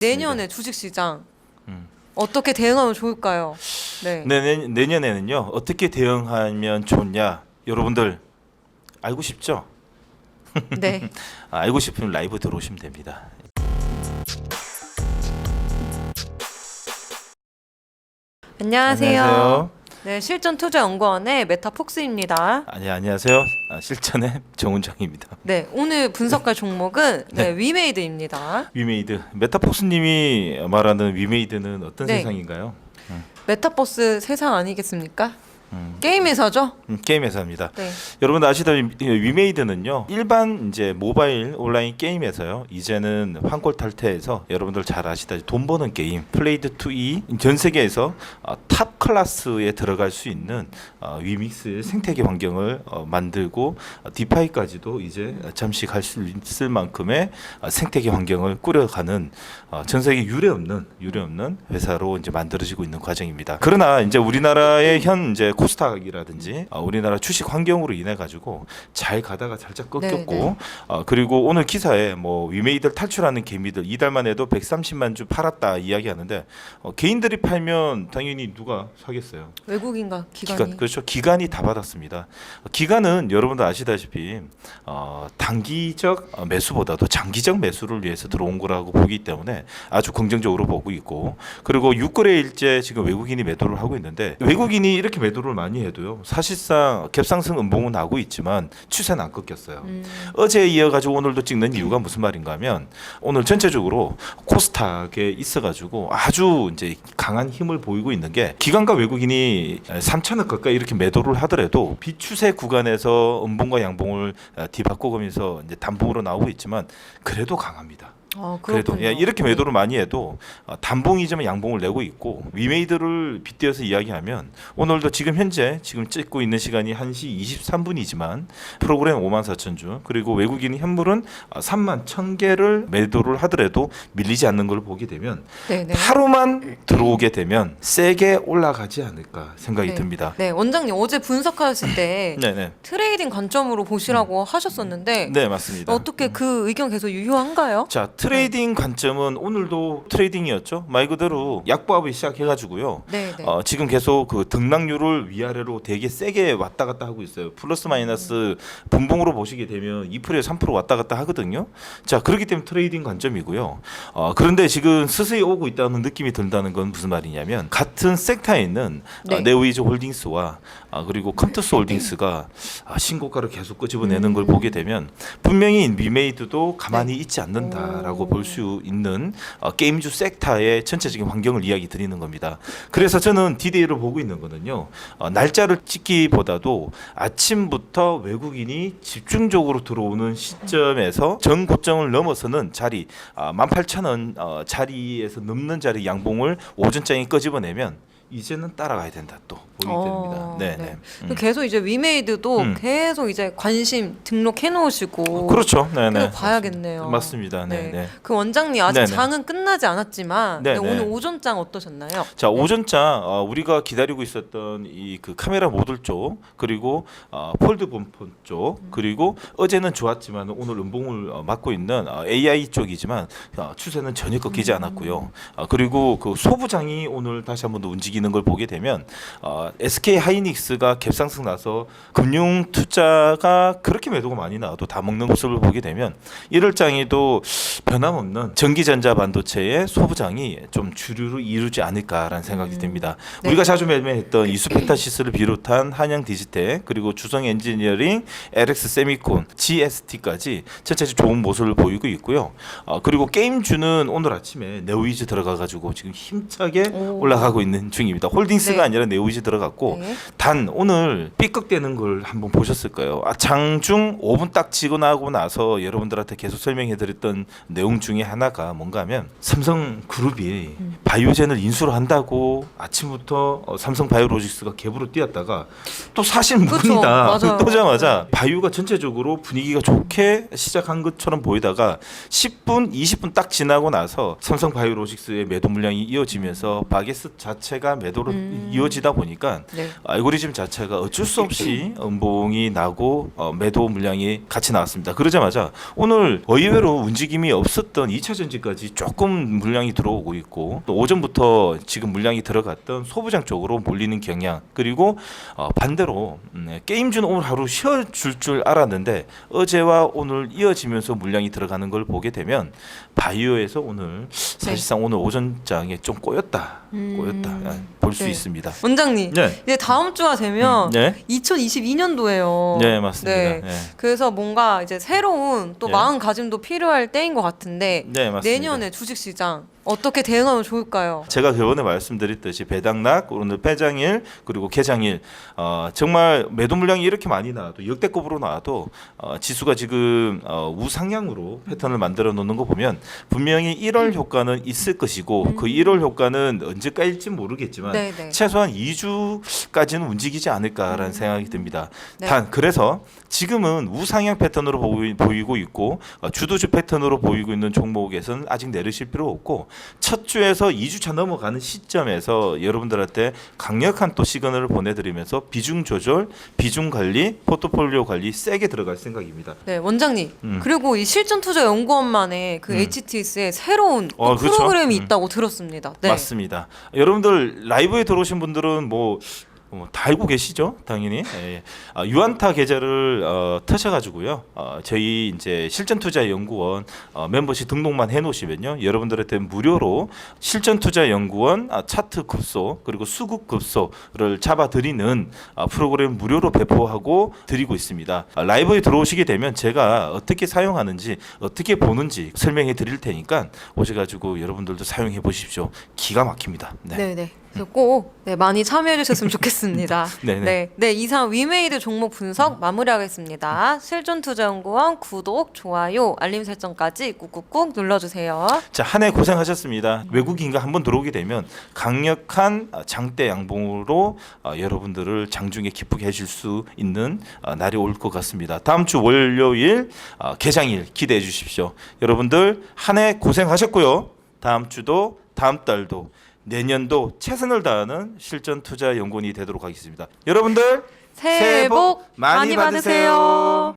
내년에 주식 시장 음. 어떻게 대응하면 좋을까요? 네. 내년, 내년에는요 어떻게 대응하면 좋냐 여러분들 알고 싶죠? 네. 아, 알고 싶으면 라이브 들어오시면 됩니다. 안녕하세요. 네, 실전 투자 연구원의 메타폭스입니다. 아니 안녕하세요. 아, 실전의 정은정입니다. 네, 오늘 분석할 종목은 네, 네. 위메이드입니다. 위메이드 메타폭스님이 말하는 위메이드는 어떤 네. 세상인가요? 메타버스 세상 아니겠습니까? 음, 게임 회사죠? 음, 게임 회사입니다. 네. 여러분 아시다시피 위메이드는요 일반 이제 모바일 온라인 게임에서요 이제는 황골 탈퇴해서 여러분들 잘 아시다시피 돈 버는 게임 플레이드 투이 전 세계에서 어, 탑 클래스에 들어갈 수 있는 어, 위믹스 생태계 환경을 어, 만들고 어, 디파이까지도 이제 잠식할 수 있을 만큼의 어, 생태계 환경을 꾸려가는 어, 전 세계 유례 없는 유례 없는 회사로 이제 만들어지고 있는 과정입니다. 그러나 이제 우리나라의 현 이제 코스닥이라든지 어, 우리나라 주식 환경으로 인해 가지고 잘 가다가 살짝 꺾였고 네, 네. 어, 그리고 오늘 기사에 뭐 위메이들 탈출하는 개미들 이달만 해도 130만 주 팔았다 이야기하는데 어, 개인들이 팔면 당연히 누가 사겠어요. 외국인과 기관이. 기간 그렇죠. 기간이 다 받았습니다. 어, 기간은 여러분들 아시다시피 어, 단기적 어, 매수보다도 장기적 매수를 위해서 들어온 거라고 보기 때문에 아주 긍정적으로 보고 있고 그리고 6거래일째 지금 외국인이 매도를 하고 있는데 외국인이 이렇게 매도를 많이 해도요 사실상 갭상승 음봉은 나고 있지만 추세는 안 꺾였어요. 음, 어제 이어가지고 오늘도 찍는 이유가 무슨 말인가 하면 오늘 전체적으로 코스닥에 있어가지고 아주 이제 강한 힘을 보이고 있는 게 기관과 외국인이 3천억 가까이 이렇게 매도를 하더라도 비추세 구간에서 음봉과 양봉을 어, 뒤바꿔가면서 이제 단봉으로 나오고 있지만 그래도 강합니다. 아, 그래도. 예, 이렇게 매도를 많이 해도 어, 단봉이지만 양봉을 내고 있고 위메이드를 빗대어서 이야기하면 오늘도 지금 현재 지금 찍고 있는 시간이 1시 23분이지만 프로그램 5만 4천 주 그리고 외국인 현물은 어, 3만 1천 개를 매도를 하더라도 밀리지 않는 걸 보게 되면 네, 네. 하루만 들어오게 되면 세게 올라가지 않을까 생각이 네. 듭니다. 네, 원장님 어제 분석하실 때 네, 네. 트레이딩 관점으로 보시라고 하셨었는데 네, 맞습니다. 어떻게 그 의견 계속 유효한가요? 자 트레이딩 관점은 오늘도 트레이딩이었죠. 말 그대로 약보합을 시작해가지고요. 네, 네. 어, 지금 계속 그 등락률을 위아래로 되게 세게 왔다 갔다 하고 있어요. 플러스 마이너스 분봉으로 보시게 되면 2%에 3% 왔다 갔다 하거든요. 자 그렇기 때문에 트레이딩 관점이고요. 어, 그런데 지금 스스로 오고 있다는 느낌이 든다는 건 무슨 말이냐면 같은 섹터에 있는 네. 어, 네오이즈 홀딩스와 아, 그리고 컴투스 홀딩스가 아, 신고가를 계속 끄집어내는 걸 음. 보게 되면 분명히 위메이드도 가만히 있지 않는다라고 오. 볼수 있는 어, 게임주 섹터의 전체적인 환경을 이야기 드리는 겁니다. 그래서 저는 디데이를 보고 있는 거는요. 어, 날짜를 찍기보다도 아침부터 외국인이 집중적으로 들어오는 시점에서 전 고점을 넘어서는 자리 아, 18,000원 어, 자리에서 넘는 자리 양봉을 오전장에 끄집어내면 이제는 따라가야 된다 또 보이게 어, 됩니다. 네, 네. 네. 음. 계속 이제 위메이드도 음. 계속 이제 관심 등록해 놓으시고 그렇죠. 네, 네. 봐야겠네요. 맞습니다. 네, 네. 네. 그 원장님 아직 네 네. 장은 끝나지 않았지만 네 네. 네, 오늘 오전장 어떠셨나요? 자 오전장 어, 우리가 기다리고 있었던 이 그 카메라 모듈 쪽 그리고 어, 폴드 본폰 쪽 그리고 어제는 좋았지만 오늘 음봉을 어, 맡고 있는 어, AI 쪽이지만 어, 추세는 전혀 꺾이지 않았고요. 어, 그리고 그 소부장이 오늘 다시 한번 더 움직이 는 걸 보게 되면 어, SK 하이닉스가 갭상승 나서 금융 투자가 그렇게 매도가 많이 나와도 다 먹는 모습을 보게 되면 1월 장에도 변함없는 전기전자 반도체의 소부장이 좀 주류를 이루지 않을까라는 생각이 음. 듭니다. 네. 우리가 자주 매매했던 이수페타시스를 비롯한 한양 디지텍 그리고 주성 엔지니어링, LX 세미콘, GST까지 전체적으로 좋은 모습을 보이고 있고요. 어, 그리고 게임주는 오늘 아침에 네오이즈 들어가 가지고 지금 힘차게 오. 올라가고 있는 중입니다. 홀딩스가 네. 아니라 네오이즈 들어갔고 네. 단 오늘 삐걱대는 걸 한번 보셨을까요? 아, 장중 5분 딱 지고 나고 나서 여러분들한테 계속 설명해드렸던 내용 중에 하나가 뭔가 하면 삼성 그룹이 음. 바이오젠을 인수를 한다고 아침부터 어, 삼성 바이오로직스가 갭으로 뛰었다가 또 사실 무근이다 맞아요. 떠자마자 바이오가 전체적으로 분위기가 좋게 시작한 것처럼 보이다가 10분 20분 딱 지나고 나서 삼성 바이오로직스의 매도 물량이 이어지면서 바게스 자체가 매도로 음. 이어지다 보니까 네. 알고리즘 자체가 어쩔 수 없이 음봉이 나고 어, 매도 물량이 같이 나왔습니다. 그러자마자 오늘 의외로 움직임이 없었던 2차 전지까지 조금 물량이 들어오고 있고 또 오전부터 지금 물량이 들어갔던 소부장 쪽으로 몰리는 경향 그리고 어, 반대로 음, 게임주는 오늘 하루 쉬어줄 줄 알았는데 어제와 오늘 이어지면서 물량이 들어가는 걸 보게 되면 바이오에서 오늘 사실상 오늘 오전장에 좀 꼬였다 음. 꼬였다 볼 수 네. 있습니다. 원장님, 네. 이제 다음 주가 되면 네. 2022년도예요. 네 맞습니다. 네. 네. 그래서 뭔가 이제 새로운 또 예. 마음가짐도 필요할 때인 것 같은데 네, 맞습니다. 내년에 주식시장 어떻게 대응하면 좋을까요? 제가 저번에 말씀드렸듯이 배당락 오늘 배장일 그리고 개장일 어, 정말 매도 물량이 이렇게 많이 나와도 역대급으로 나와도 어, 지수가 지금 어, 우상향으로 패턴을 만들어 놓는 거 보면 분명히 1월 효과는 있을 것이고 그 1월 효과는 언제까지일지 모르겠지만 네, 네. 최소한 2주까지는 움직이지 않을까라는 생각이 듭니다. 네. 단 그래서 지금은 우상향 패턴으로 보이, 보이고 있고 어, 주도주 패턴으로 보이고 있는 종목에서는 아직 내리실 필요 없고 첫 주에서 2주차 넘어가는 시점에서 여러분들한테 강력한 또 시그널을 보내드리면서 비중 조절, 비중 관리, 포트폴리오 관리 세게 들어갈 생각입니다. 네, 원장님. 음. 그리고 이 실전투자연구원만의 그 음. HTS에 새로운 또 어, 그렇죠. 프로그램이 음. 있다고 들었습니다. 네. 맞습니다. 여러분들 라이브에 들어오신 분들은 뭐. 어, 다 알고 계시죠, 당연히. 예. 아, 유안타 계좌를 어, 터셔가지고요. 어, 저희 이제 실전투자연구원 어, 멤버십 등록만 해놓으시면요, 여러분들한테 무료로 실전투자연구원 아, 차트 급소 그리고 수급 급소를 잡아드리는 아, 프로그램 무료로 배포하고 드리고 있습니다. 아, 라이브에 들어오시게 되면 제가 어떻게 사용하는지 어떻게 보는지 설명해 드릴 테니까 오셔가지고 여러분들도 사용해 보십시오. 기가 막힙니다. 네. 네, 네. 그래서 꼭 네, 많이 참여해 주셨으면 좋겠습니다. 네, 네. 네, 네, 이상 위메이드 종목 분석 마무리하겠습니다. 실전투자연구원 구독, 좋아요, 알림 설정까지 꾹꾹꾹 눌러주세요. 자, 한 해 고생하셨습니다. 외국인과 한번 들어오게 되면 강력한 아, 장대 양봉으로 아, 여러분들을 장중에 기쁘게 해줄 수 있는 아, 날이 올 것 같습니다. 다음 주 월요일 아, 개장일 기대해 주십시오. 여러분들 한 해 고생하셨고요. 다음 주도 다음 달도 내년도 최선을 다하는 실전 투자 연구원이 되도록 하겠습니다. 여러분들 새해 복 많이 받으세요.